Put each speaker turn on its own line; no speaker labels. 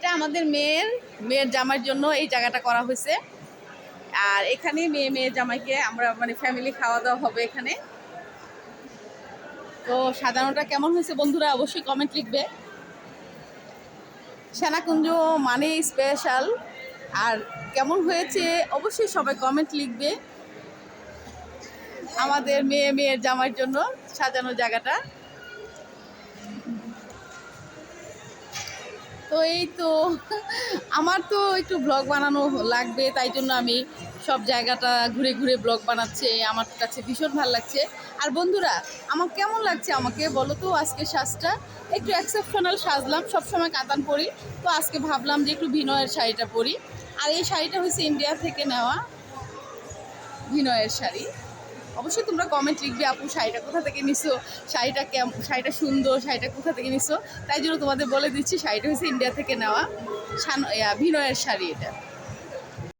এটা আমাদের মেয়ের মেয়ের জামাইয়ের জন্য এই জায়গাটা করা হয়েছে। আর এখানে মেয়ে, মেয়ের জামাইকে আমরা মানে ফ্যামিলি খাওয়া দাওয়া হবে এখানে। তো সাজানোটা কেমন হয়েছে বন্ধুরা অবশ্যই কমেন্ট লিখবে। সেনাকুঞ্জ মানে স্পেশাল আর কেমন হয়েছে অবশ্যই সবাই কমেন্ট লিখবে। আমাদের মেয়ে, মেয়ের জামাইয়ের জন্য সাজানো জায়গাটা। এই তো। আমার তো একটু ব্লগ বানানো লাগবে, তাই জন্য আমি সব জায়গাটা ঘুরে ঘুরে ব্লগ বানাচ্ছে, আমার কাছে ভীষণ ভালো লাগছে। আর বন্ধুরা, আমার কেমন লাগছে আমাকে বলো তো আজকে সাজটা? একটু এক্সেপশনাল সাজলাম, সবসময় কাতান পরি। তো আজকে ভাবলাম যে একটু ভিনয়ের শাড়িটা পরি। আর এই শাড়িটা হচ্ছে ইন্ডিয়া থেকে নেওয়া ভিনয়ের শাড়ি। অবশ্যই তোমরা কমেন্ট লিখবে, আপু, শাড়িটা কোথা থেকে নিছো? শাড়িটা কেমন শাড়িটা সুন্দর, শাড়িটা কোথা থেকে নিছো? তাই জন্য তোমাদের বলে দিচ্ছি, শাড়িটা হচ্ছে ইন্ডিয়া থেকে নেওয়া ভিনয়ের শাড়ি এটা।